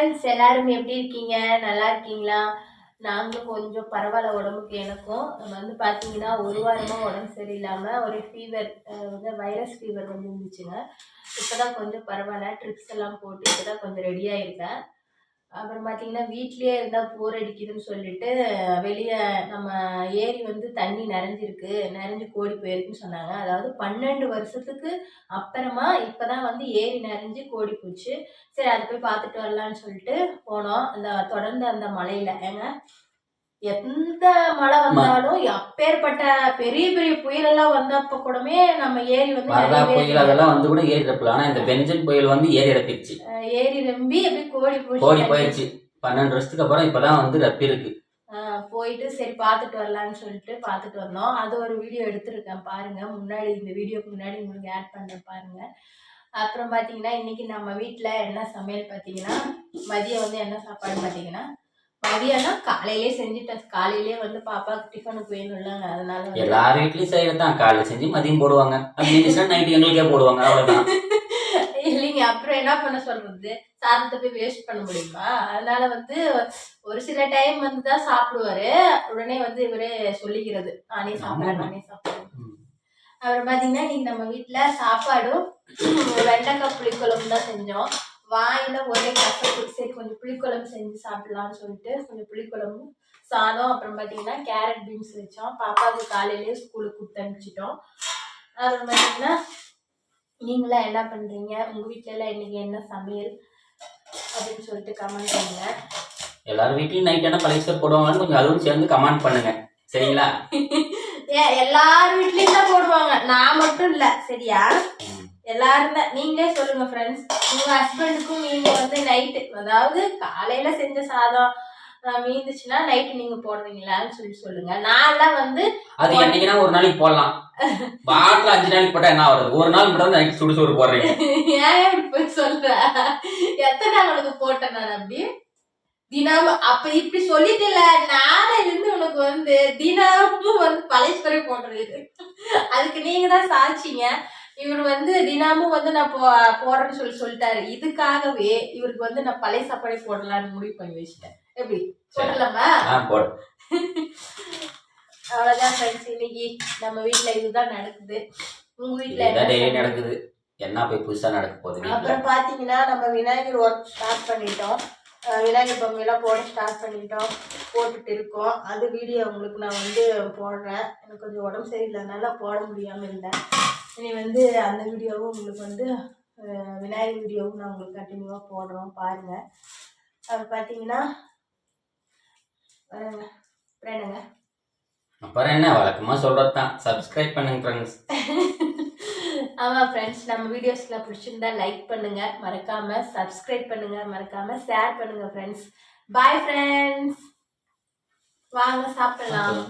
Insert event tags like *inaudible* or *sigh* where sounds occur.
Friends எல்லாரும் எப்படி இருக்கீங்க? நல்லா இருக்கீங்களா? நாங்களும் கொஞ்சம் பரவாயில்ல உடம்புக்கு எனக்கும். நம்ம வந்து பார்த்தீங்கன்னா ஒரு வாரமாக உடம்பு சரியில்லாமல் ஒரு ஃபீவர் வந்து வைரஸ் ஃபீவர் வந்து இருந்துச்சுங்க இப்போ தான் கொஞ்சம் பரவாயில்ல. ட்ரிப்ஸ் எல்லாம் போட்டு இப்போ தான் கொஞ்சம் ரெடியாக இருக்கேன் அப்புறம் பார்த்தீங்கன்னா வீட்லேயே இருந்தால் போர் அடிக்குதுன்னு சொல்லிட்டு வெளியே நம்ம ஏரி வந்து தண்ணி நிறைஞ்சிருக்கு நிறைஞ்சு கோடி போயிருக்குன்னு சொன்னாங்க. அதாவது பன்னெண்டு வருஷத்துக்கு அப்புறமா இப்போ தான் வந்து ஏரி நிறைஞ்சு கோடி போச்சு. சரி அதை போய் பார்த்துட்டு வரலான்னு சொல்லிட்டு போனோம். அந்த தொடர்ந்து அந்த மலையில். ஏங்க எந்த மழை வந்தாலும் அப்பேற்பட்ட பெரிய பெரிய புயலெல்லாம் வந்தப்ப கூடமே நம்ம ஏரி வந்து வரதா புயல் அதெல்லாம் வந்து கூட ஏறி தப்பல ஆனா இந்த பெஞ்சன் புயல் வந்து ஏறி இறப்பிடுச்சு ஏரி ரொம்பி அப்படியே கோடி கோடி போயிடுச்சு பன்னெண்டு வருஷத்துக்கு அப்புறம் இப்பதான் வந்து ரப்பி இருக்கு போயிட்டு சரி பார்த்துட்டு வரலான்னு சொல்லிட்டு பார்த்துட்டு வந்தோம். அது ஒரு வீடியோ எடுத்திருக்கேன் பாருங்க. முன்னாடி இந்த வீடியோக்கு முன்னாடி உங்களுக்கு ஆட் பண்ணுறேன் பாருங்க. அப்புறம் பார்த்தீங்கன்னா இன்னைக்கு நம்ம வீட்டில் என்ன சமையல் பார்த்தீங்கன்னா மதியம் வந்து என்ன சாப்பாடு பார்த்தீங்கன்னா மதியம்னா காலையிலே செஞ்சுட்டேன். காலையிலே வந்து பாப்பாவுக்கு டிஃபனுக்கு வேணும்ல அதனால எல்லார் வீட்லயும் செய்யறதுதான். காலைல செஞ்சு மதியம் போடுவாங்க. நைட்டு எங்களுக்கே போடுவாங்க. அவ்வளவுதான். இல்லைங்க அப்புறம் என்ன பண்ண சொல்றது? சாதத்தை போய் வேஸ்ட் பண்ண முடியுமா? அதனால வந்து ஒரு சில டைம் வந்து தான் சாப்பிடுவாரு. உடனே வந்து இவரே சொல்லிக்கிறது நானே சாப்பிடுறேன். நானே சாப்பிடுறேன். ம். அப்புறம் பாத்தீங்கன்னா இன்னைக்கு நம்ம வீட்ல சாப்பாடும் வெண்டைக்காய் புளிக்குழம்பு தான் செஞ்சோம். வாயில ஒரே கசப்பு சரி கொஞ்சம் புளிக்குழம்பு செஞ்சு சாப்பிடலாம்னு சொல்லிட்டு கொஞ்சம் புளிக்குழம்பு சாதம் அப்புறம் பாத்தீங்கன்னா கேரட் பீன்ஸ் வச்சோம். பாப்பாவுக்கு காலையிலேயே ஸ்கூலுக்கு கொடுத்து அனுப்பிச்சிட்டோம். அப்புறம் பாத்தீங்கன்னா நீங்களாம் என்ன பண்றீங்க? உங்க வீட்ல எல்லாம் இன்னைக்கு என்ன சமையல்? அப்படின்னு சொல்லிட்டு கமெண்ட் பண்ணுங்க. எல்லார் வீட்லயும் நைட் என்ன பழைய போடுவாங்கன்னு கொஞ்சம் அதுவும் சேர்ந்து கமெண்ட் பண்ணுங்க. சரிங்களா? *laughs* ஏன் எல்லார் வீட்லயும் தான் போடுவாங்க. நான் மட்டும் இல்ல. சரியா. எல்லாரும் நீங்களே சொல்லுங்க ஃப்ரெண்ட்ஸ் உங்க ஹஸ்பண்டுக்கும் நீங்க வந்து நைட்டு அதாவது காலையில செஞ்ச சாதம் மீந்துச்சுன்னா நைட்டு நீங்க போடுறீங்களான்னு சொல்லி சொல்லுங்க. நான்லாம் வந்து அது என்னைக்குன்னா ஒரு நாளைக்கு போடலாம். வாரத்துல அஞ்சு நாளைக்கு போட்டா என்ன ஆகுறது? ஒரு நாள் மட்டும் நைட் சுடு சோறு போடுறீங்க. *laughs* ஏன் இப்படி சொல்ற? எத்தனை நாள் உனக்கு போட்டேன் நான் அப்படி? தினமும் அப்ப இப்படி சொல்லிட்டுல நாளை இருந்து உனக்கு வந்து தினமும் வந்து பழைய போடுறது அதுக்கு நீங்க தான் சாட்சிங்க இவர் வந்து தினமும் வந்து நான் போ போடுறேன்னு சொல்லி சொல்லிட்டாரு. இதுக்காகவே இவருக்கு வந்து நான் பழைய சாப்பாடே போடலாம்னு முடிவு பண்ணி வச்சுட்டேன். எப்படி? போடு. *laughs* அவ்வளவுதான் ஃப்ரெண்ட்ஸ் இன்னைக்கு நம்ம வீட்ல இதுதான் நடக்குது. உங்க என்ன டெய்லி? நடக்குது. என்ன போய் புதுசா நடக்க போகுது வீட்டுல அப்புறம் பாத்தீங்கன்னா நம்ம விநாயகர் ஒர்க் ஸ்டார்ட் பண்ணிட்டோம். விநாயகர் பொம்மையெல்லாம் போட ஸ்டார்ட் பண்ணிட்டோம். போட்டுட்டு இருக்கோம். அது வீடியோ உங்களுக்கு நான் வந்து போடுறேன். எனக்கு கொஞ்சம் உடம்பு சரியில்லைனால போட முடியாமல் இருந்தேன். இனி வந்து அந்த வீடியோவும் உங்களுக்கு வந்து விநாயகர் வீடியோவும் நான் உங்களுக்கு கண்டினியூவாக போடுறோம் பாருங்கள் அது பார்த்தீங்கன்னா அஹ் அப்புறம் அப்புறம் என்ன? வழக்கமா சொல்றதுதான். சப்ஸ்கிரைப் பண்ணுங்க ஃப்ரெண்ட்ஸ் ஆமாம் ஃப்ரெண்ட்ஸ் நம்ம வீடியோஸ்லாம் பிடிச்சிருந்தா லைக் பண்ணுங்க. மறக்காம சப்ஸ்கிரைப் பண்ணுங்க. மறக்காம ஷேர் பண்ணுங்க ஃப்ரெண்ட்ஸ் பாய் ஃப்ரெண்ட்ஸ் வாங்க சாப்பிடலாம்.